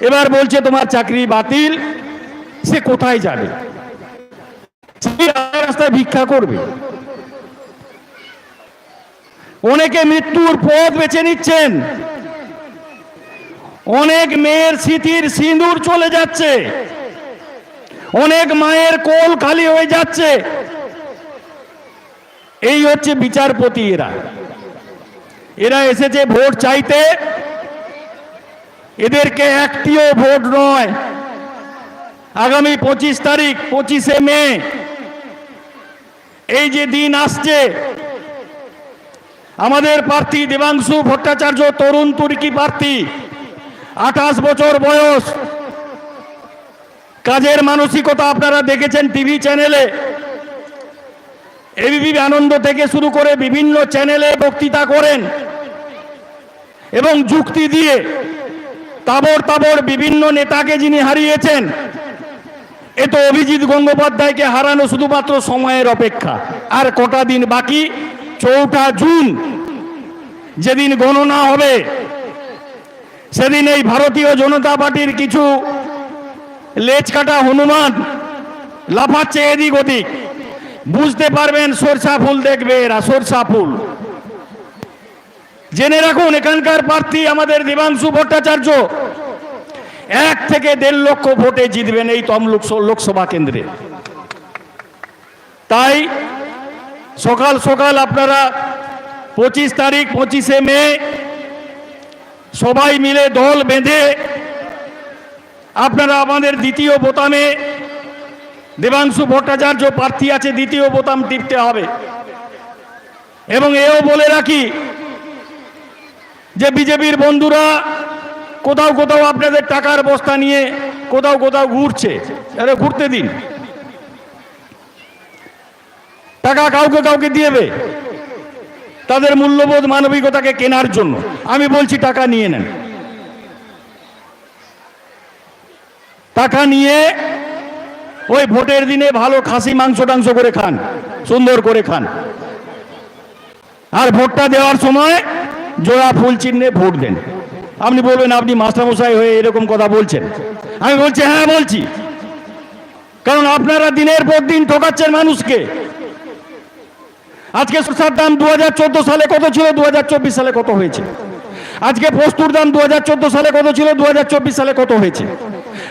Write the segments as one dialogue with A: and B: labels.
A: এবার বলছে, তোমার চাকরি বাতিল, সে কোথায় যাবে? রাস্তায় ভিক্ষা করবে। অনেকে মৃত্যুর পথ বেছে নিচ্ছেন। অনেক মেয়ের স্মৃতির সিঁদুর চলে যাচ্ছে। অনেক মায়ের কোল খালি হয়ে যাচ্ছে। এই হচ্ছে বিচারপতি এরা। এরা এসেছে ভোট চাইতে। এদেরকে একটিও ভোট নয়। আগামী পঁচিশ তারিখ, পঁচিশে মে। এই যে দিন আসছে, আমাদের প্রার্থী দেবাংশু ভট্টাচার্য তরুণ তুর্কি প্রার্থী, আঠাশ বছর বয়স। কাজের মানসিকতা আপনারা দেখেছেন টিভি চ্যানেলে। এবিপি আনন্দ থেকে শুরু করে বিভিন্ন চ্যানেলে বক্তৃতা করেন এবং যুক্তি দিয়ে তাবর তাবর বিভিন্ন নেতাকে যিনি হারিয়েছেন, এ তো অভিজিৎ গঙ্গোপাধ্যায়কে হারানো শুধুমাত্র সময়ের অপেক্ষা। আর কটা দিন বাকি? চৌঠা জুন। যেদিন গণনা হবে, সেদিন এই ভারতীয় জনতা পার্টির কিছু লেজ কাটা হনুমান লাফাচ্ছে এদিক ওদিক। বুঝতে পারবেন সরষা ফুল দেখবে এরা, সরষা ফুল। জেনে রাখুন, এখানকার প্রার্থী আমাদের দেবাংশু ভট্টাচার্য। এক থেকে দেড় লক্ষ ভোটে জিতবেন এই তমলুক লোকসভা কেন্দ্রে। তাই সকাল সকাল আপনারা পঁচিশ তারিখ, পঁচিশে মে সবাই মিলে দল বেঁধে আপনারা আমাদের দ্বিতীয় বোতামে দেবাংশু ভট্টাচার্য প্রার্থী আছে, দ্বিতীয় বোতাম টিপতে হবে। এবং এও বলে রাখি যে বিজেপির বন্ধুরা কোথাও কোথাও আপনাদের টাকার বস্তা নিয়ে কোথাও কোথাও ঘুরছে, আরে ঘুরতে দিন। টাকা কাউকে কাউকে দিয়েবে, তাদের মূল্যবোধ মানবিকতাকে কেনার জন্য। আমি বলছি টাকা নিয়ে নেন। টাকা নিয়ে ওই ভোটের দিনে ভালো খাসি মাংস টাংস করে খান, সুন্দর করে খান। আর ভোটটা দেওয়ার সময় জোড়া ফুল চিহ্নে ভোট দেন। আপনি বলবেন, আপনি মাস্টারমশাই হয়ে এরকম কথা বলছেন। আমি বলছি হ্যাঁ বলছি। কারণ আপনারা দিনের পর দিন ঠকাচ্ছেন মানুষকে। আজকে শসার দাম দুহাজার চোদ্দ সালে কত ছিল? দু হাজার চব্বিশ সালে কত হয়েছে? আজকে পোস্তুর দাম দু হাজার চোদ্দ সালে কত ছিল? দু হাজার চব্বিশ সালে কত হয়েছে?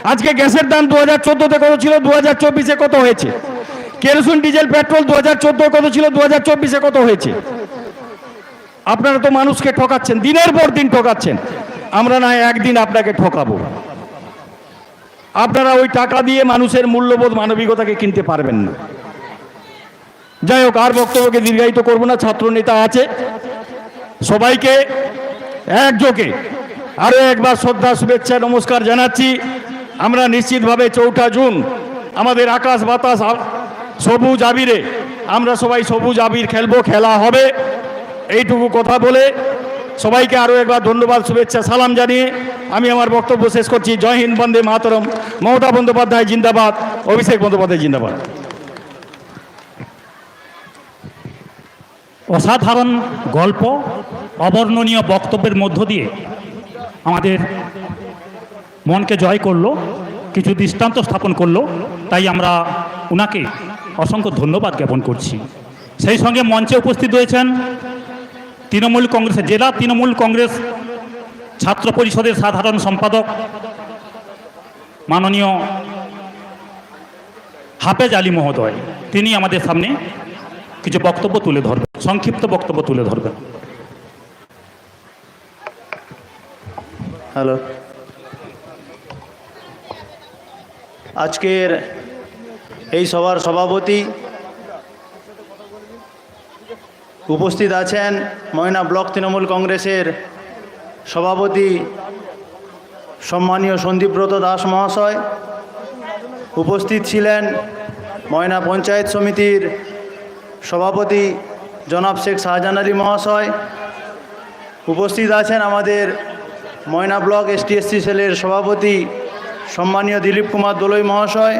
A: আজকে গ্যাসের দাম দু হাজার চোদ্দোতে কত ছিল? দু হাজার চব্বিশে কত হয়েছে? কেরোসিন, ডিজেল, পেট্রোল দু হাজার কত ছিল? দু হাজার চব্বিশে কত হয়েছে? আপনারা তো মানুষকে ঠকাচ্ছেন, দিনের পর দিন ঠকাচ্ছেন। আমরা না একদিন আপনাকে ঠকাবো। আপনারা ওই টাকা দিয়ে মানুষের মূল্যবোধ মানবিকতাকে কিনতে পারবেন না। যাই হোক, আর বক্তব্যকে দীর্ঘায়িত করব না ছাত্র নেতা আছে। সবাইকে একযোগে আরও একবার শ্রদ্ধা, শুভেচ্ছা, নমস্কার জানাচ্ছি। আমরা নিশ্চিতভাবে চৌঠা জুন, আমাদের আকাশ বাতাস সবুজ আবিরে। আমরা সবাই সবুজ আবির খেলব, খেলা হবে। এইটুকু কথা বলে সবাইকে আরও একবার ধন্যবাদ, শুভেচ্ছা, সালাম জানিয়ে আমি আমার বক্তব্য শেষ করছি। জয় হিন্দ, বন্দে মাতরম। মমতা বন্দ্যোপাধ্যায় জিন্দাবাদ, অভিষেক বন্দ্যোপাধ্যায় জিন্দাবাদ।
B: অসাধারণ গল্প, অবর্ণনীয় বক্তব্যের মধ্য দিয়ে আমাদের মনকে জয় করল, কিছু দৃষ্টান্ত স্থাপন করল, তাই আমরা ওনাকে অসংখ্য ধন্যবাদ জ্ঞাপন করছি। সেই সঙ্গে মঞ্চে উপস্থিত রয়েছেন তৃণমূল কংগ্রেসের জেলা তৃণমূল কংগ্রেস ছাত্র পরিষদের সাধারণ সম্পাদক মাননীয় হাফেজ আলী মহোদয়, তিনি আমাদের সামনে কিছু বক্তব্য তুলে ধরবেন, সংক্ষিপ্ত বক্তব্য তুলে ধরবেন।
C: হ্যালো। আজকের এই সভার সভাপতি উপস্থিত আছেন ময়না ব্লক তৃণমূল কংগ্রেসের সভাপতি সম্মানীয় সন্দীপব্রত দাস মহাশয়। উপস্থিত ছিলেন ময়না পঞ্চায়েত সমিতির সভাপতি জনাব শেখ শাহজাহান আলী মহাশয়। উপস্থিত আছেন আমাদের ময়না ব্লক এসটিএসসি সেলের সভাপতি সম্মানীয় দিলীপ কুমার দোলই মহাশয়।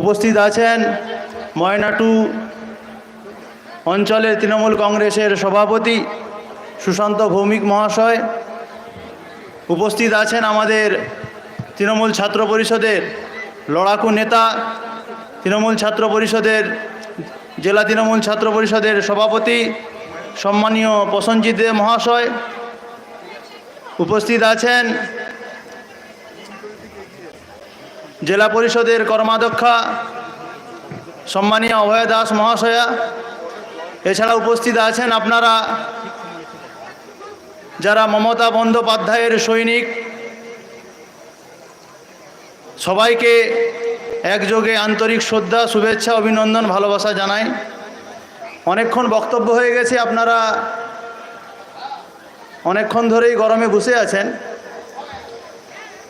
C: উপস্থিত আছেন ময়না টু অঞ্চলের তৃণমূল কংগ্রেসের সভাপতি সুশান্ত ভৌমিক মহাশয় উপস্থিত আছেন আমাদের তৃণমূল ছাত্র পরিষদের লড়াকু নেতা, তৃণমূল ছাত্র পরিষদের, জেলা তৃণমূল ছাত্র পরিষদের সভাপতি, সম্মানীয় প্রসঞ্জিৎ দে মহাশয় উপস্থিত আছেন। জেলা পরিষদের কর্মাধ্যক্ষা সম্মানীয় অভয় দাস মহাশয়া এছাড়া উপস্থিত আছেন আপনারা যারা মমতা বন্দ্যোপাধ্যায়ের সৈনিক, সবাইকে একযোগে আন্তরিক শ্রদ্ধা, শুভেচ্ছা, অভিনন্দন, ভালোবাসা জানাই। অনেকক্ষণ বক্তব্য হয়ে গেছে, আপনারা অনেকক্ষণ ধরেই গরমে বসে আছেন।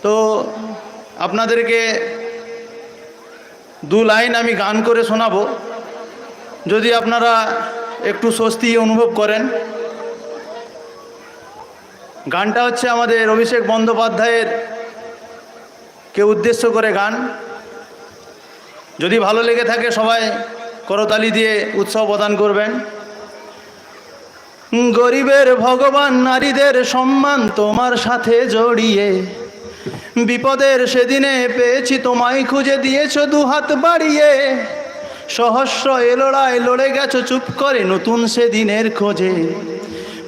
C: তো আপনাদেরকে দু লাইন আমি গান করে শোনাবো। যদি আপনারা একটু স্বস্তি অনুভব করেন। গানটা হচ্ছে আমাদের অভিষেক বন্দ্যোপাধ্যায়ের কে উদ্দেশ্য করে গান। যদি ভালো লেগে থাকে সবাই করতালি দিয়ে উৎসব প্রদান করবেন। গরিবের ভগবান, নারীদের সম্মান তোমার সাথে জড়িয়ে। বিপদের সেদিনে পেয়েছি তোমায় খুঁজে, দিয়েছ দু হাত বাড়িয়ে। সহস্র এ লড়াই লড়ে গেছো, চুপ করে নতুন সেদিনের খোঁজে।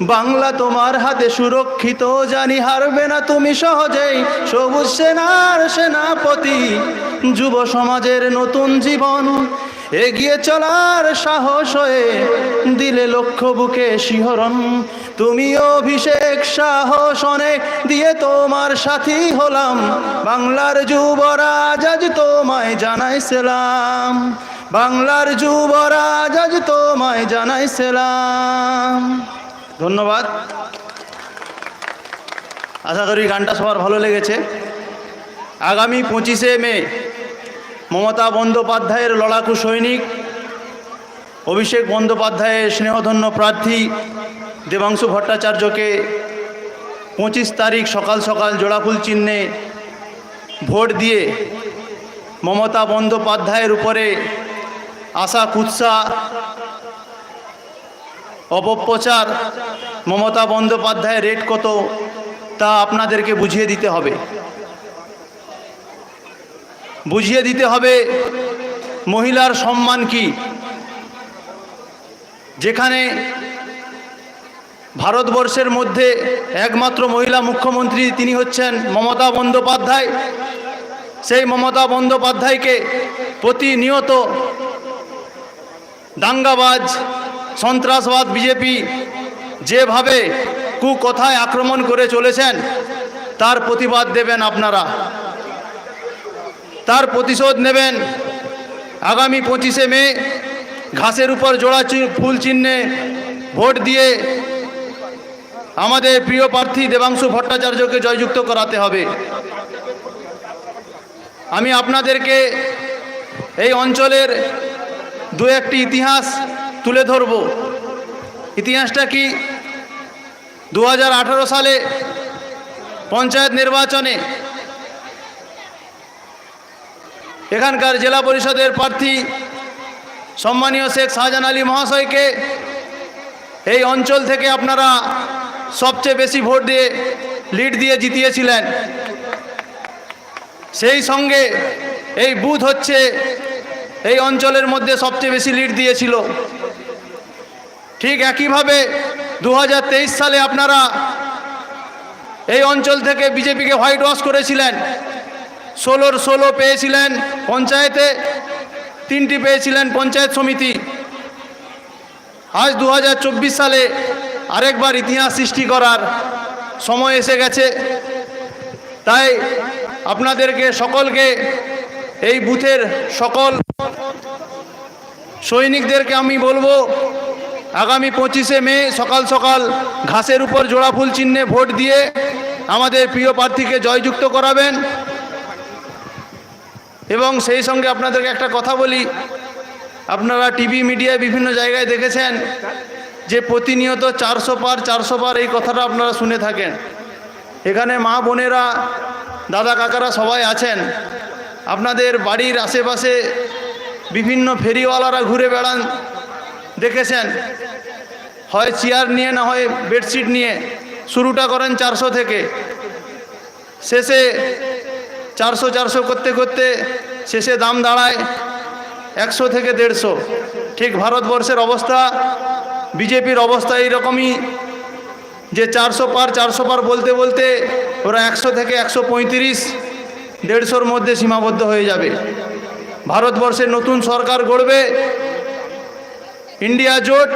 C: বাংলা তোমার হাতে সুরক্ষিত, জানি হারবে না তুমি সহজেই। সবুজ সেনার সেনাপতি, যুব সমাজের নতুন জীবন। এগিয়ে চলার সাহস হয়ে দিলে লক্ষ্য বুকে শিহরণ। তুমি অভিষেক সাহস অনেক দিয়ে তোমার সাথী হলাম। বাংলার যুবরাজ আজ তোমায় জানাই সেলাম। বাংলার যুবরাজ, আজ তোমায় জানাই সেলাম। ধন্যবাদ। আশা করি গানটা সবার ভালো লেগেছে। আগামী পঁচিশে মে, মমতা বন্দ্যোপাধ্যায়ের লড়াকু সৈনিক, অভিষেক বন্দ্যোপাধ্যায়ের স্নেহধন্য প্রার্থী দেবাংশু ভট্টাচার্যকে পঁচিশ তারিখ সকাল সকাল জোড়াফুল চিহ্নে ভোট দিয়ে মমতা বন্দ্যোপাধ্যায়ের উপরে আশা, কুৎসা, অপপ্রচার, মমতা বন্দ্যোপাধ্যায়ের রেট কত তা আপনাদেরকে বুঝিয়ে দিতে হবে। বুঝিয়ে দিতে হবে মহিলার সম্মান কি? যেখানে ভারতবর্ষের মধ্যে একমাত্র মহিলা মুখ্যমন্ত্রী তিনি হচ্ছেন মমতা বন্দ্যোপাধ্যায়। সেই মমতা বন্দ্যোপাধ্যায়কে প্রতিনিয়ত দাঙ্গাবাজ, সন্ত্রাসবাদ, বিজেপি যেভাবে কুকথায় আক্রমণ করে চলেছেন, তার প্রতিবাদ দেবেন আপনারা। তার প্রতিশোধ নেবেন আগামী পঁচিশে মে, ঘাসের উপর জোড়া ফুল চিহ্নে ভোট দিয়ে আমাদের প্রিয় প্রার্থী দেবাংশু ভট্টাচার্যকে জয়যুক্ত করাতে হবে। আমি আপনাদেরকে এই অঞ্চলের দু একটি ইতিহাস তুলে ধরব। ইতিহাসটা কি? দু হাজার আঠেরো সালে পঞ্চায়েত নির্বাচনে এখানকার জেলা পরিষদের প্রার্থী সম্মানীয় শেখ শাহজাহান আলী মহাশয়কে এই অঞ্চল থেকে আপনারা সবচেয়ে বেশি ভোট দিয়ে লিড দিয়ে জিতিয়েছিলেন। সেই সঙ্গে এই বুথ হচ্ছে এই অঞ্চলের মধ্যে সবচেয়ে বেশি লিড দিয়েছিল। ঠিক একইভাবে দু হাজার তেইশ সালে আপনারা এই অঞ্চল থেকে বিজেপিকে হোয়াইট ওয়াশ করেছিলেন। ষোলোর ষোলো পেয়েছিলেন পঞ্চায়েতে, তিনটি পেয়েছিলেন পঞ্চায়েত সমিতি। আজ দু হাজার চব্বিশ সালে আরেকবার ইতিহাস সৃষ্টি করার সময় এসে গেছে। তাই আপনাদেরকে সকলকে এই বুথের সকল সৈনিকদেরকে আমি বলব, আগামী পঁচিশে মে সকাল সকাল ঘাসের উপর জোড়া ফুল চিহ্নে ভোট দিয়ে আমাদের প্রিয় প্রার্থীকে জয়যুক্ত করাবেন। এবং সেই সঙ্গে আপনাদেরকে একটা কথা বলি, আপনারা টিভি মিডিয়ায় বিভিন্ন জায়গায় দেখেছেন যে প্রতিনিয়ত চারশো পার চারশো পার এই কথাটা আপনারা শুনে থাকেন। এখানে মা বোনেরা, দাদা কাকারা সবাই আছেন। আপনাদের বাড়ির আশেপাশে বিভিন্ন ফেরিওয়ালারা ঘুরে বেড়ান, দেখেছেন? হয় চেয়ার নিয়ে না হয় বেডশিট নিয়ে শুরুটা করেন চারশো থেকে। শেষে চারশো চারশো করতে করতে শেষে দাম দাঁড়ায় একশো থেকে দেড়শো। ঠিক ভারতবর্ষের অবস্থা, বিজেপির অবস্থা এইরকমই যে চারশো পার চারশো পার বলতে বলতে ওরা একশো থেকে একশো পঁয়ত্রিশ দেড়শোর মধ্যে সীমাবদ্ধ হয়ে যাবে। ভারতবর্ষের নতুন সরকার গড়বে। ইন্ডিয়া জোট,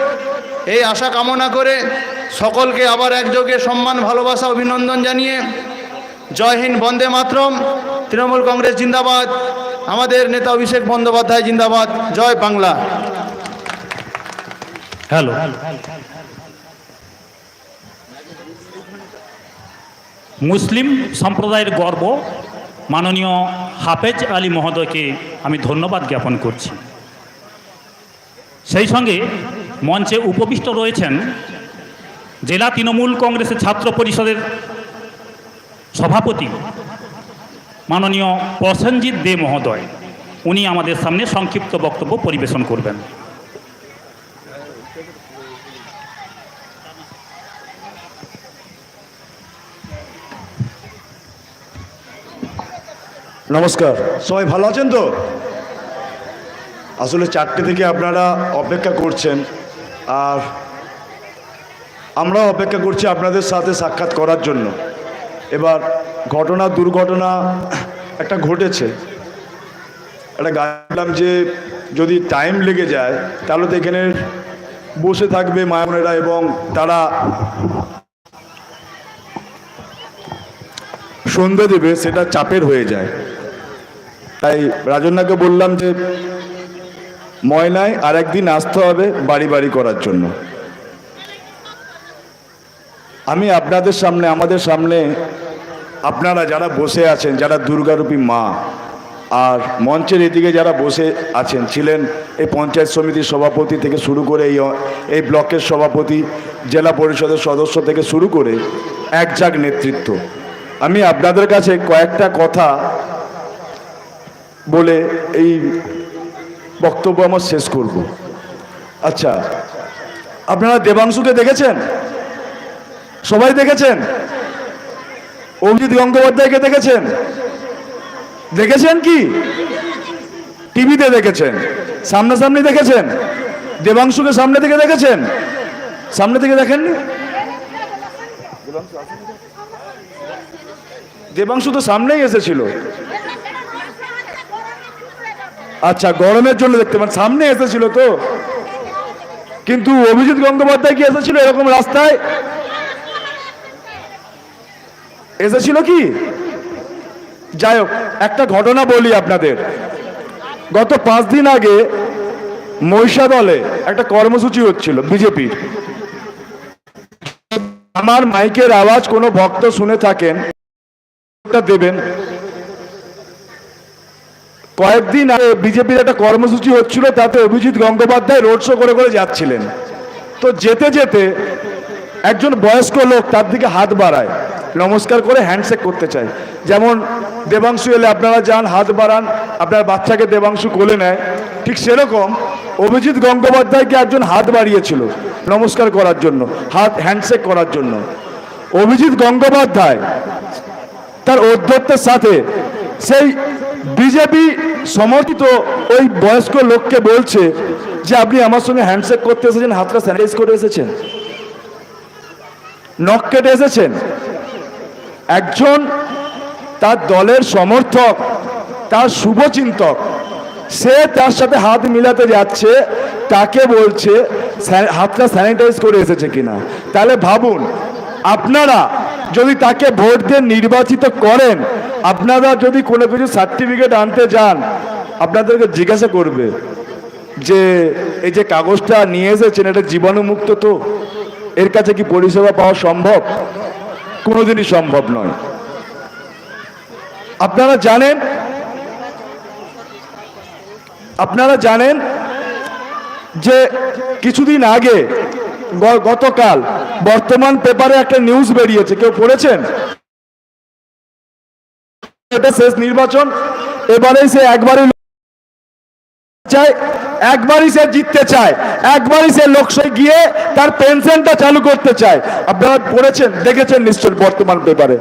C: এই আশা কামনা করে সকলকে আবার একযোগে সম্মান, ভালোবাসা, অভিনন্দন জানিয়ে জয় হিন্দ, বন্দে মাতরম। তৃণমূল কংগ্রেস জিন্দাবাদ। আমাদের নেতা অভিষেক বন্দ্যোপাধ্যায় জিন্দাবাদ। জয় বাংলা।
B: হ্যালো। মুসলিম সম্প্রদায়ের গর্ব মাননীয় হাফেজ আলী মহোদয়কে আমি ধন্যবাদ জ্ঞাপন করছি। সেই সঙ্গে মঞ্চে উপবিষ্ট রয়েছেন জেলা তৃণমূল কংগ্রেসের ছাত্র পরিষদের সভাপতি মাননীয় প্রসেনজিৎ দে মহোদয়। উনি আমাদের সামনে সংক্ষিপ্ত বক্তব্য পরিবেশন করবেন।
D: নমস্কার। সবাই ভালো আছেন তো? আসলে চারটে থেকে আপনারা অপেক্ষা করছেন, আর আমরাও অপেক্ষা করছি আপনাদের সাথে সাক্ষাৎ করার জন্য। এবার ঘটনা, দুর্ঘটনা একটা ঘটেছে। একটা গাইলাম যে যদি টাইম লেগে যায়, তাহলে তো এখানে বসে থাকবে মায়নেরা এবং তারা সন্ধে দেবে, সেটা চাপের হয়ে যায়। তাই রাজন্যাকে বললাম যে, ময়নায় আর একদিন আসতে হবে বাড়ি বাড়ি করার জন্য। আমি আপনাদের সামনে, আমাদের সামনে আপনারা যারা বসে আছেন, যারা দুর্গারূপী মা, আর মঞ্চের এদিকে যারা বসে আছেন, ছিলেন এই পঞ্চায়েত সমিতির সভাপতি থেকে শুরু করে এই এই ব্লকের সভাপতি, জেলা পরিষদের সদস্য থেকে শুরু করে এক নেতৃত্ব। আমি আপনাদের কাছে কয়েকটা কথা বলে এই বক্তব্য আমার শেষ করব। আচ্ছা আপনারা দেবাংশুকে দেখেছেন? সবাই দেখেছেন? অভিজিৎ গঙ্গোপাধ্যায়কে দেখেছেন? দেখেছেন কি? টিভিতে দেখেছেন? সামনাসামনি দেখেছেন? দেবাংশুকে সামনে থেকে দেখেছেন? সামনে থেকে দেখেননি? দেবাংশু তো সামনেই এসেছিল। আচ্ছা গরমের জন্য দেখতে পান, সামনে এসেছিল তো। কিন্তু অভিজিৎ গঙ্গোপাধ্যায় কি এসেছিল এরকম রাস্তায়? এসেছিল কি? যাই হোক, একটা ঘটনা বলি আপনাদের। গত পাঁচ দিন আগে মহিষাদলে একটা কর্মসূচি হচ্ছিল বিজেপির। আমার মাইকের আওয়াজ কোনো ভক্ত শুনে থাকেন দেবেন। কয়েকদিন আগে বিজেপির একটা কর্মসূচি হচ্ছিল, তাতে অভিজিৎ গঙ্গোপাধ্যায় রোড শো করে করে যাচ্ছিলেন। তো যেতে যেতে একজন বয়স্ক লোক তার দিকে হাত বাড়ায়, নমস্কার করে হ্যান্ডশেক করতে চায়। যেমন, দেবাংশু এলে আপনারা যান, হাত বাড়ান, আপনার বাচ্চাকে দেবাংশু কোলে নেয়। ঠিক সেরকম অভিজিৎ গঙ্গোপাধ্যায়কে একজন হাত বাড়িয়েছিল, নমস্কার করার জন্য, হাত হ্যান্ডশেক করার জন্য। অভিজিৎ গঙ্গোপাধ্যায় তার অধ্যত্বের সাথে। সেই বিজেপি সমর্থিত ওই বয়স্ক লোককে বলছে যে, আপনি আমার সঙ্গে হ্যান্ডশেক করতে এসেছেন, হাতটা স্যানিটাইজ করে এসেছেন। নখ কেটে এসেছেন। একজন তার দলের সমর্থক, তার শুভচিন্তক সে তার সাথে হাত মিলাতে যাচ্ছে, তাকে বলছে স্যা- হাতটা স্যানিটাইজ করে এসেছে কিনা? তাহলে ভাবুন, আপনারা যদি তাকে ভোট দিয়ে নির্বাচিত করেন, আপনারা যদি কোনো কিছু সার্টিফিকেট আনতে যান, আপনাদেরকে জিজ্ঞাসা করবে যে, এই যে কাগজটা নিয়ে এসেছেন, এটা জীবাণুমুক্ত তো? এর কাছে কি পরিষেবা পাওয়া সম্ভব? কোনোদিনই সম্ভব নয়। আপনারা জানেন? আপনারা জানেন যে কিছুদিন আগে গতকাল বর্তমান পেপারে একটা নিউজ বেরিয়েছে। কেউ পড়েছেন? এটা শেষ নির্বাচন। এবারেই সে একবারই চায়, একবারই সে জিততে চায়, একবারই সে লোকসভায় গিয়ে তার পেনশনটা চালু করতে চায়। আপনারা পড়েছেন, দেখেছেন নিশ্চয় বর্তমান পেপারে।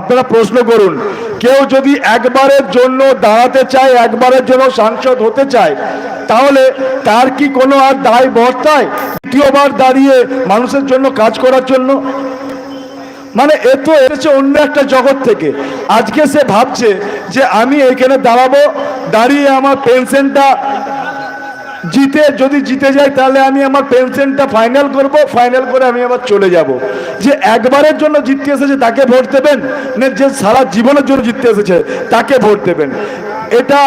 D: আপনারা প্রশ্ন করুন, কেউ যদি একবারের জন্য দাঁড়াতে চায়, একবারের জন্য সাংসদ হতে চায়, তাহলে তার কি কোনো আর দায় বর্তায়? দ্বিতীয়বার দাঁড়িয়ে মানুষের জন্য কাজ করার জন্য? মানে এ তো এসেছে অন্য একটা জগৎ থেকে। আজকে সে ভাবছে যে আমি এখানে দাঁড়াবো, দাঁড়িয়ে আমার পেনশনটা জিতে, যদি জিতে যাই তাহলে আমি আমার পেনশনটা ফাইনাল করব ফাইনাল করে আমি আবার চলে যাব। যে একবারের জন্য জিততে এসেছে, তাকে ভোট দেবেন? না, যে সারা জীবনের জন্য জিততে এসেছে, তাকে ভোট দেবেন? এটা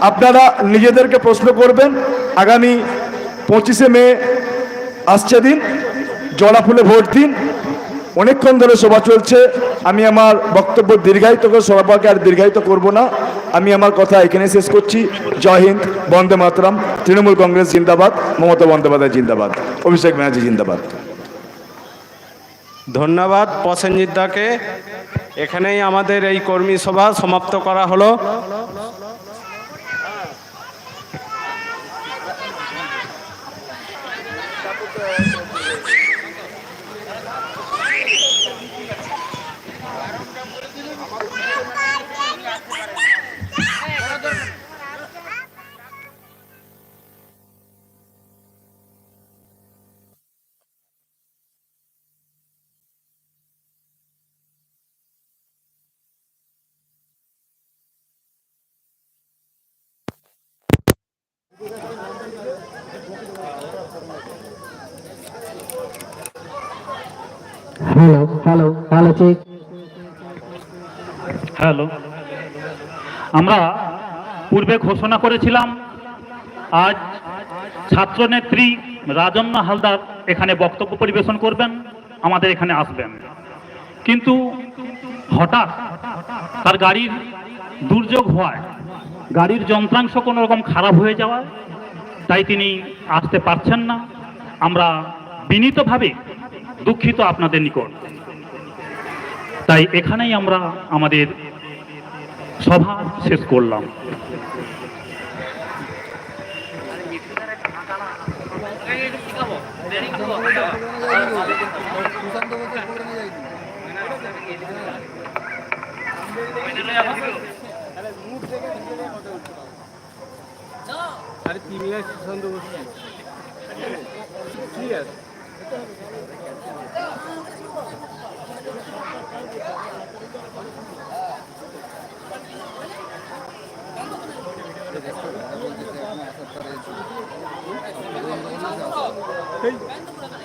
D: আপনারা নিজেদেরকে প্রশ্ন করবেন। আগামী পঁচিশে মে আসছে দিন জলা ফুলে ভোট দিন। অনেকক্ষণ ধরে সভা চলছে। আমি আমার বক্তব্য দীর্ঘায়িত করে সভাকে আর দীর্ঘায়িত করব না। আমি আমার কথা এখানে শেষ করছি। জয় হিন্দ, বন্দে মাতরম, তৃণমূল কংগ্রেস জিন্দাবাদ, মমতা বন্দ্যোপাধ্যায় জিন্দাবাদ, অভিষেক ব্যানার্জি জিন্দাবাদ।
E: ধন্যবাদ প্রসেনজিৎ দাকে। এখানেই আমাদের এই কর্মী সভা সমাপ্ত করা হলো।
F: Hello hello hello check
B: hello আমরা পূর্বে ঘোষণা করেছিলাম, আজ ছাত্রনেত্রী রাজন্না হালদার এখানে বক্তব্য পরিবেশন করবেন, আমাদের এখানে আসবেন। কিন্তু হঠাৎ তার গাড়ির দুর্যোগ হওয়ায়, গাড়ির যন্ত্রাংশ কোনো রকম খারাপ হয়ে যাওয়ায়, তাই তিনি আসতে পারছেন না। আমরা বিনীতভাবে দুঃখিত আপনাদের নিকট। তাই এখানেই আমরা আমাদের সভা শেষ করলাম। আরে সুশান্ত আছে? Hey.